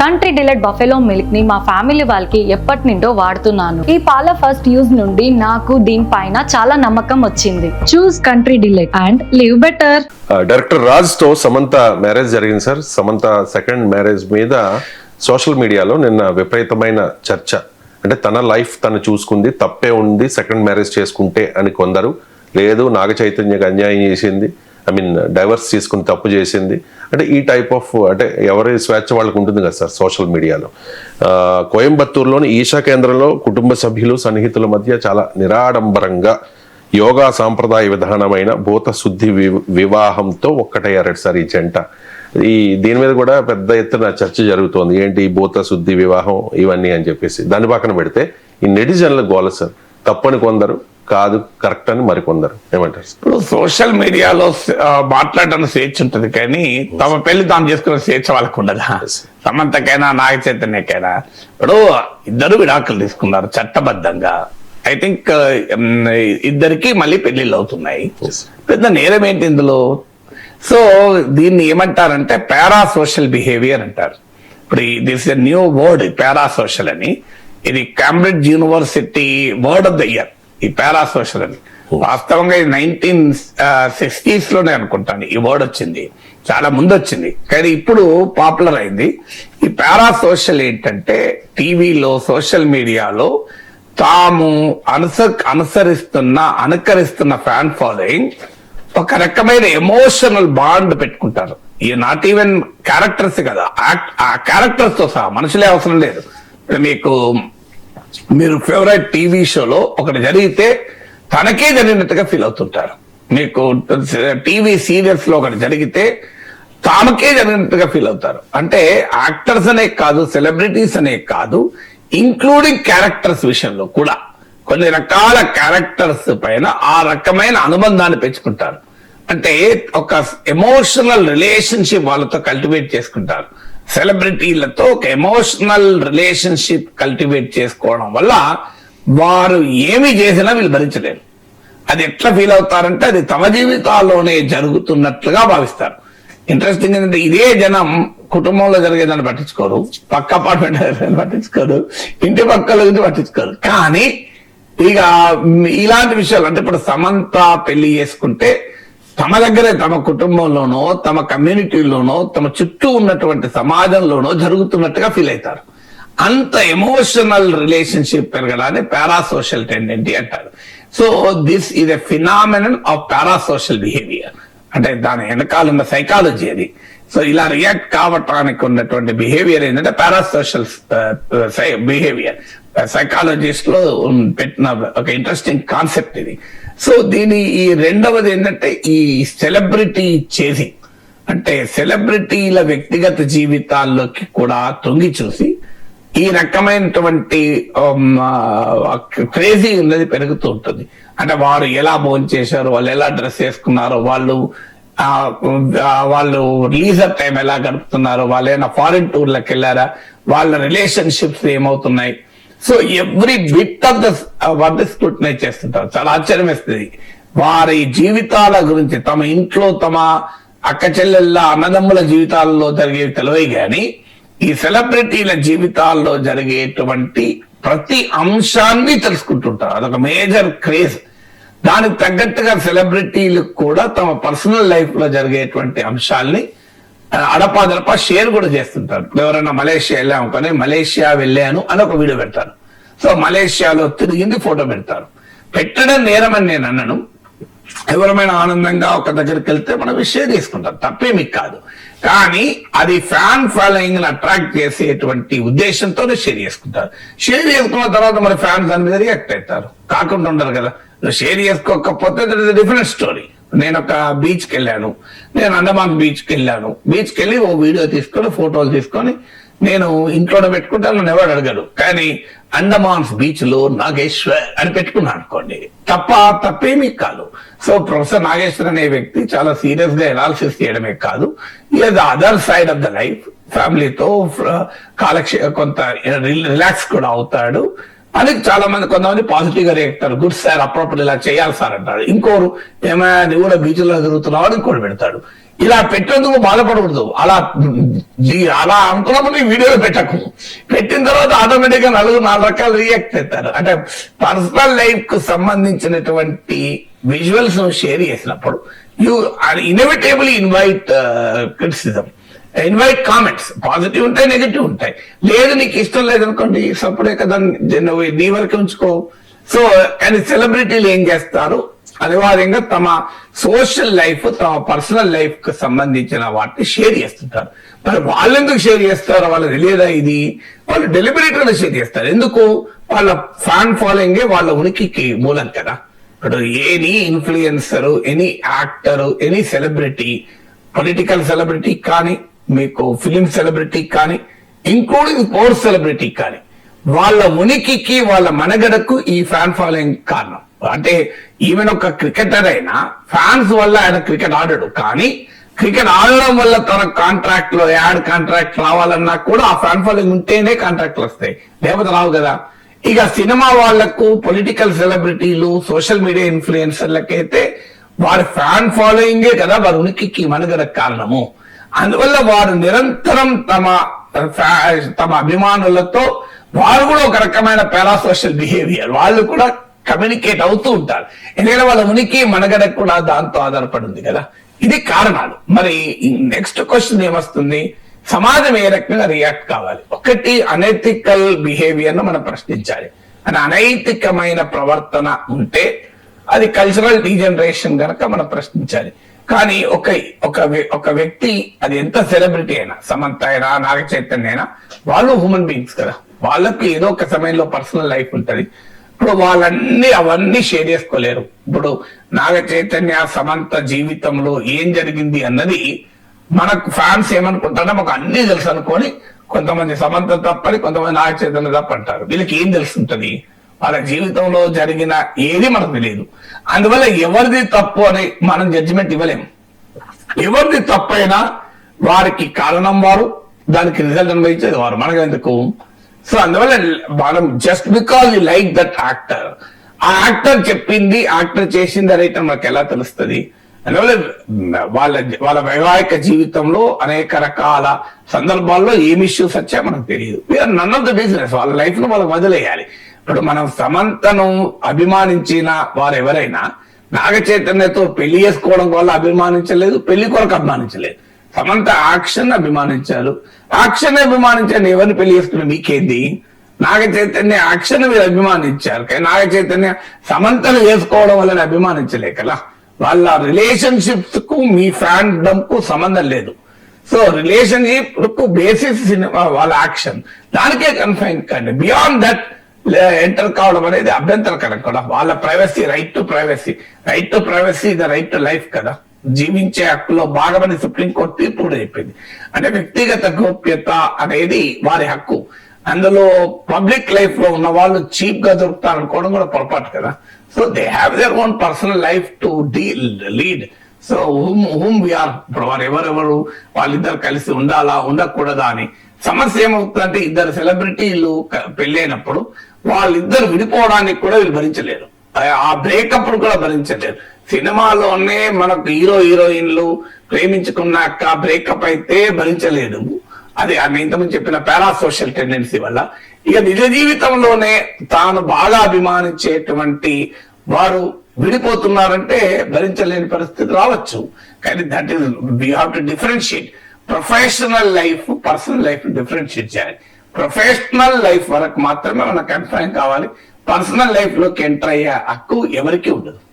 Country delight buffalo మిల్క్ని మా family వాళ్ళకి ఎప్పటి నుండో వాడుతున్నాను. ఈ పాల ఫస్ట్ యూజ్ నుండి నాకు దీనిపైన చాలా నమ్మకం వచ్చింది. Choose country delight and live better. Director రాజ్తో Samantha marriage జరిగింది సార్. సమంత సెకండ్ మ్యారేజ్ మీద సోషల్ మీడియాలో నిన్న విపరీతమైన చర్చ. అంటే తన లైఫ్ తను చూసుకుంది తప్పే ఉంది సెకండ్ మ్యారేజ్ చేసుకుంటే అని కొందరు లేదు నాగ చైతన్యకి అన్యాయం చేసింది ఐ మీన్ డైవర్స్ తీసుకుని తప్పు చేసింది. అంటే ఈ టైప్ ఆఫ్ అంటే ఎవరి స్వేచ్ఛ వాళ్ళకు ఉంటుంది కదా సార్ సోషల్ మీడియాలో కోయంబత్తూరులోని ఈషా కేంద్రంలో కుటుంబ సభ్యులు సన్నిహితుల మధ్య చాలా నిరాడంబరంగా యోగా సాంప్రదాయ విధానమైన భూత శుద్ధి వి- వివాహంతో ఒక్కటయ్యారట సార్ ఈ జంట. ఈ దీని మీద కూడా పెద్ద ఎత్తున చర్చ జరుగుతోంది. ఏంటి ఈ భూత శుద్ధి వివాహం ఇవన్నీ అని చెప్పేసి. దాని పక్కన పెడితే ఈ నెటిజన్ల గోల సార్. తప్పని కొందరు కాదు కరెక్ట్ అని మరికొందరు ఏమంటారు? ఇప్పుడు సోషల్ మీడియాలో ఆ, మాట్లాడడానికి స్వేచ్ఛ ఉంటుంది కానీ తమ పెళ్ళి తాము చేసుకునే స్వేచ్ఛ వాళ్ళకు ఉండదా? సమంతకైనా నాగ చైతన్యకైనా. ఇప్పుడు ఇద్దరు విడాకులు తీసుకున్నారు చట్టబద్ధంగా. ఐ థింక్ ఇద్దరికి మళ్ళీ పెళ్ళిళ్ళు అవుతున్నాయి. పెద్ద నేరం ఏంటి ఇందులో? సో దీన్ని ఏమంటారంటే పారా సోషల్ బిహేవియర్ అంటారు. ఇప్పుడు this a new word para social అని. ఇది Cambridge university word of the year ఈ పారా సోషల్ అని వాస్తవంగా ఇది నైన్టీన్ సిక్స్టీస్లోనే అనుకుంటాను. ఈ వర్డ్ వచ్చింది. చాలా ముందు వచ్చింది కానీ ఇప్పుడు పాపులర్ అయింది. ఈ పారా సోషల్ ఏంటంటే టీవీలో సోషల్ మీడియాలో తాము అనుస అనుసరిస్తున్న అనుకరిస్తున్న ఫ్యాన్ ఫాలోయింగ్ ఒక రకమైన ఎమోషనల్ బాండ్ పెట్టుకుంటారు. ఈ నాట్ ఈవెన్ క్యారెక్టర్స్ కదా. ఆ క్యారెక్టర్స్తో సహా మనుషులే అవసరం లేదు. మీకు మీరు ఫేవరెట్ టీవీ షోలో ఒకటి జరిగితే తనకే జరిగినట్టుగా ఫీల్ అవుతుంటారు. మీకు టీవీ సీరియల్స్లో ఒకటి జరిగితే తామకే జరిగినట్టుగా ఫీల్ అవుతారు. అంటే యాక్టర్స్ అనే కాదు సెలబ్రిటీస్ అనే కాదు ఇంక్లూడింగ్ క్యారెక్టర్స్ విషయంలో కూడా కొన్ని రకాల క్యారెక్టర్స్ పైన ఆ రకమైన అనుబంధాన్ని పెంచుకుంటారు. అంటే ఒక ఎమోషనల్ రిలేషన్షిప్ వాళ్ళతో కల్టివేట్ చేసుకుంటారు. సెలబ్రిటీలతో ఒక ఎమోషనల్ రిలేషన్షిప్ కల్టివేట్ చేసుకోవడం వల్ల వారు ఏమి చేసినా వీళ్ళు భరించలేరు. అది ఎట్లా ఫీల్ అవుతారంటే అది తమ జీవితాల్లోనే జరుగుతున్నట్లుగా భావిస్తారు. ఇంట్రెస్టింగ్ ఏంటంటే ఇదే జనం కుటుంబంలో జరిగేదాన్ని పట్టించుకోరు. పక్క అపార్ట్మెంట్ పట్టించుకోరు. ఇంటి పక్కల గురించి పట్టించుకోరు. కానీ ఇక ఇలాంటి విషయాలు అంటే ఇప్పుడు సమంత పెళ్ళి చేసుకుంటే తమ దగ్గరే తమ కుటుంబంలోనో తమ కమ్యూనిటీలోనో తమ చుట్టూ ఉన్నటువంటి సమాజంలోనో జరుగుతున్నట్టుగా ఫీల్ అవుతారు. అంత ఎమోషనల్ రిలేషన్షిప్ పెరగడాన్ని పారాసోషల్ టెండెంటీ అంటారు. So this is a phenomenon of parasocial behaviour. అంటే దాని వెనకాల ఉన్న సైకాలజీ అది. సో ఇలా రియాక్ట్ కావటానికి ఉన్నటువంటి బిహేవియర్ ఏంటంటే పారాసోషల్ బిహేవియర్. సైకాలజిస్ట్లో పెట్టిన ఒక ఇంట్రెస్టింగ్ కాన్సెప్ట్ ఇది. సో దీని ఈ రెండవది ఏంటంటే ఈ సెలబ్రిటీ చేసింగ్. అంటే సెలబ్రిటీల వ్యక్తిగత జీవితాల్లోకి కూడా తొంగి చూసి ఈ రకమైనటువంటి క్రేజీ ఉన్నది పెరుగుతూ ఉంటుంది. అంటే వారు ఎలా భోజనం చేశారు వాళ్ళు ఎలా డ్రెస్ వేసుకున్నారో వాళ్ళు వాళ్ళు లీజర్ టైం ఎలా గడుపుతున్నారు వాళ్ళు ఏమైనా ఫారిన్ టూర్లకు వెళ్ళారా వాళ్ళ relationships ఏమవుతున్నాయి so every bit of the word scrutinize చేస్తుంటారు. చాలా ఆశ్చర్యం వేస్తుంది. వారి జీవితాల గురించి తమ ఇంట్లో తమ అక్క చెల్లెళ్ళ అన్నదమ్ముల జీవితాల్లో జరిగేవి తెలివై గాని ఈ సెలబ్రిటీల జీవితాల్లో జరిగేటువంటి ప్రతి అంశాన్ని తెలుసుకుంటుంటారు. అదొక మేజర్ క్రేజ్. దానికి తగ్గట్టుగా సెలబ్రిటీలు కూడా తమ పర్సనల్ లైఫ్లో జరిగేటువంటి అంశాల్ని ఆ, అడపాదడపా షేర్ కూడా చేస్తుంటారు. ఇప్పుడు ఎవరైనా మలేషియా వెళ్ళాము కానీ మలేషియా వెళ్ళాను అని ఒక వీడియో పెడతారు. సో మలేషియాలో తిరిగింది ఫోటో పెడతారు. పెట్టడం నేరమని నేను అన్నాను ఎవరమైనా ఆనందంగా ఒక దగ్గరికి వెళ్తే మనం షేర్ చేసుకుంటాం తప్పేమి కాదు. కానీ అది ఫ్యాన్ ఫాలోయింగ్ అట్రాక్ట్ చేసేటువంటి ఉద్దేశంతోనే షేర్ చేసుకుంటారు. షేర్ చేసుకున్న తర్వాత మరి ఫ్యాన్స్ దాని మీద రియాక్ట్ అవుతారు. కాకుండా ఉండరు కదా. షేర్ చేసుకోకపోతే డిఫరెంట్ స్టోరీ నేను ఒక బీచ్కి వెళ్ళాను నేను అండమాన్ బీచ్కి వెళ్ళాను బీచ్కి వెళ్ళి ఓ వీడియో తీసుకొని ఫోటోలు తీసుకొని నేను ఇంట్లోనే పెట్టుకుంటాను నన్ను ఎవరు అడగడు. కానీ అండమాన్స్ బీచ్లో నాగేశ్వర్ అని పెట్టుకున్నాను అనుకోండి. తప్ప తప్పేమీ కాదు. సో ప్రొఫెసర్ నాగేశ్వర్ అనే వ్యక్తి చాలా సీరియస్గా ఎనాలిసిస్ చేయడమే కాదు. లేదా other side of the life ఫ్యామిలీతో కాలక్షే కొంత రిలాక్స్ కూడా అవుతాడు. అని చాలా మంది కొంతమంది పాజిటివ్గా రియాక్ట్ అవుతారు గుడ్ సార్ అప్పుడప్పుడు ఇలా చేయాలి సార్ అంటారు. ఇంకోరు ఏమైనా నువ్వు కూడా బీచ్లో తిరుగుతున్నావు అని ఇంకోటి పెడతాడు. ఇలా పెట్టేందుకు బాధపడకూడదు. అలా జీ- అలా అనుకున్నప్పుడు వీడియోలు పెట్టకు. పెట్టిన తర్వాత ఆటోమేటిక్గా నలుగురు నాలుగు రకాలు రియాక్ట్ అవుతారు. అంటే పర్సనల్ లైఫ్కు సంబంధించినటువంటి విజువల్స్ షేర్ చేసినప్పుడు you inevitable invite criticism invite comments positive ఉంటాయి నెగిటివ్ ఉంటాయి. లేదు నీకు ఇష్టం లేదనుకోండి సప్పుడే కదా నువ్వు నీ వరకు ఉంచుకో. సో కానీ సెలబ్రిటీలు ఏం చేస్తారు? అనివార్యంగా తమ సోషల్ లైఫ్ తమ పర్సనల్ లైఫ్కు సంబంధించిన వాటిని షేర్ చేస్తుంటారు. మరి వాళ్ళు ఎందుకు షేర్ చేస్తారో వాళ్ళకి తెలియదా ఇది? వాళ్ళు డెలిబరేట్గా షేర్ చేస్తారు. ఎందుకు? వాళ్ళ ఫ్యాన్ ఫాలోయింగ్ వాళ్ళ ఉనికికి మూలం కదా. ఇప్పుడు any influencer any actor any celebrity political celebrity కానీ మీకు ఫిలిం సెలబ్రిటీ కానీ ఇంక్లూడింగ్ పవర్ సెలబ్రిటీ కానీ వాళ్ళ ఉనికికి వాళ్ళ మనగడకు ఈ ఫ్యాన్ ఫాలోయింగ్ కారణం. అంటే ఈవెన్ ఒక క్రికెటర్ అయినా ఫ్యాన్స్ వల్ల ఆయన క్రికెట్ ఆడాడు. కానీ క్రికెట్ ఆడడం వల్ల తన కాంట్రాక్ట్లో యాడ్ కాంట్రాక్ట్ రావాలన్నా కూడా ఆ ఫ్యాన్ ఫాలోయింగ్ ఉంటేనే కాంట్రాక్ట్లు వస్తాయి. లేకపోతే రావు కదా. ఇక సినిమా వాళ్ళకు పొలిటికల్ సెలబ్రిటీలు సోషల్ మీడియా ఇన్ఫ్లుయెన్సర్లకైతే వారి ఫ్యాన్ ఫాలోయింగే కదా వారి ఉనికికి మనగడ కారణము. అందువల్ల వారు నిరంతరం తమ తమ అభిమానులతో వారు కూడా ఒక రకమైన పారాసోషల్ బిహేవియర్. వాళ్ళు కూడా కమ్యూనికేట్ అవుతూ ఉంటారు. ఎందుకంటే వాళ్ళ ఉనికి మనగడ కూడా దాంతో ఆధారపడి ఉంది కదా. ఇది కారణాలు. మరి నెక్స్ట్ క్వశ్చన్ ఏమొస్తుంది? సమాజం ఏ రకంగా రియాక్ట్ కావాలి? ఒకటి అనైతికల్ బిహేవియర్ను మనం ప్రశ్నించాలి. అని అనైతికమైన ప్రవర్తన ఉంటే అది కల్చరల్ డీజనరేషన్ కనుక మనం ప్రశ్నించాలి. కానీ ఒక ఒక ఒక వ్యక్తి అది ఎంత సెలబ్రిటీ అయినా సమంత అయినా నాగ చైతన్య అయినా వాళ్ళు హ్యూమన్ బీయింగ్స్ కదా. వాళ్ళకి ఏదో ఒక సమయంలో పర్సనల్ లైఫ్ ఉంటుంది. ఇప్పుడు వాళ్ళన్నీ అవన్నీ షేర్ చేసుకోలేరు. ఇప్పుడు నాగ చైతన్య సమంత జీవితంలో ఏం జరిగింది అన్నది మనకు ఫ్యాన్స్ ఏమనుకుంటారో మాకు అన్ని తెలుసు అనుకొని కొంతమంది సమంత తప్పని కొంతమంది నాగ చైతన్య తప్ప అంటారు. వీళ్ళకి ఏం తెలుసుంటది? వాళ్ళ జీవితంలో జరిగిన ఏది మనకు తెలియదు. అందువల్ల ఎవరిది తప్పు అని మనం జడ్జిమెంట్ ఇవ్వలేము ఎవరిది తప్పైనా వారికి కారణం వారు దానికి రిజల్ట్ అనుభవించేది వారు. మనకు ఎందుకు సో అందువల్ల మనం just because you like that actor ఆ యాక్టర్ చెప్పింది యాక్టర్ చేసింది అనేది మనకు ఎలా తెలుస్తుంది? అందువల్ల వాళ్ళ వాళ్ళ వైవాహిక జీవితంలో అనేక రకాల సందర్భాల్లో ఏం ఇష్యూస్ వచ్చాయో మనకు తెలియదు. నన్ ఆఫ్ ద బిజినెస్ వాళ్ళ లైఫ్ను వాళ్ళకి వదిలేయాలి. ఇప్పుడు మనం సమంతను అభిమానించిన వారు ఎవరైనా నాగ చైతన్యతో పెళ్ళి చేసుకోవడం వల్ల అభిమానించలేదు పెళ్ళి కొరకు అభిమానించలేదు. సమంత ఆక్షన్ అభిమానించారు. ఆక్షన్ అభిమానించండి ఎవరిని పెళ్ళి చేసుకున్న మీకేంది? నాగ చైతన్య యాక్షన్ మీరు అభిమానించారు. కానీ నాగ చైతన్య సమంతను చేసుకోవడం వల్ల అభిమానించలే కదా. వాళ్ళ రిలేషన్షిప్స్కు మీ ఫ్యాండమ్కు సంబంధం లేదు. సో రిలేషన్షిప్కు బేసిస్ సినిమా వాళ్ళ యాక్షన్. దానికే కన్ఫైన్ కండి. బియాండ్ దట్ ఎంటర్ కావడం అనేది అభ్యంతరకరం కూడా వాళ్ళ privacy right to privacy right to privacy the right to life కదా. జీవించే హక్కులో భాగమని సుప్రీంకోర్టు తీర్పు కూడా చెప్పింది. అంటే వ్యక్తిగత గోప్యత అనేది వారి హక్కు. అందులో పబ్లిక్ లైఫ్లో ఉన్న వాళ్ళు చీప్గా దొరుకుతారు అనుకోవడం కూడా పొరపాటు కదా. So they have their own personal life to deal lead so whom whom are ఇప్పుడు వారు ఎవరెవరు వాళ్ళిద్దరు కలిసి ఉండాలా ఉండకూడదా అని. సమస్య ఏమవుతుందంటే ఇద్దరు సెలబ్రిటీలు పెళ్ళైనప్పుడు వాళ్ళిద్దరు విడిపోవడానికి కూడా వీళ్ళు భరించలేరు. ఆ- బ్రేకప్ కూడా భరించలేరు. సినిమాలోనే మనకు హీరో హీరోయిన్లు ప్రేమించుకున్నాక బ్రేకప్ అయితే భరించలేదు అది ఆమె ఇంతకుముందు చెప్పిన పారాసోషల్ టెండెన్సీ వల్ల. ఇక నిజ జీవితంలోనే తాను బాగా అభిమానించేటువంటి వారు విడిపోతున్నారంటే భరించలేని పరిస్థితి రావచ్చు. కానీ that is we have to differentiate professional life personal life differentiate చేయాలి. ప్రొఫెషనల్ లైఫ్ వరకు మాత్రమే మనకు కన్ఫైన్ కావాలి. పర్సనల్ లైఫ్లోకి ఎంటర్ అయ్యే హక్కు ఎవరికి ఉండదు.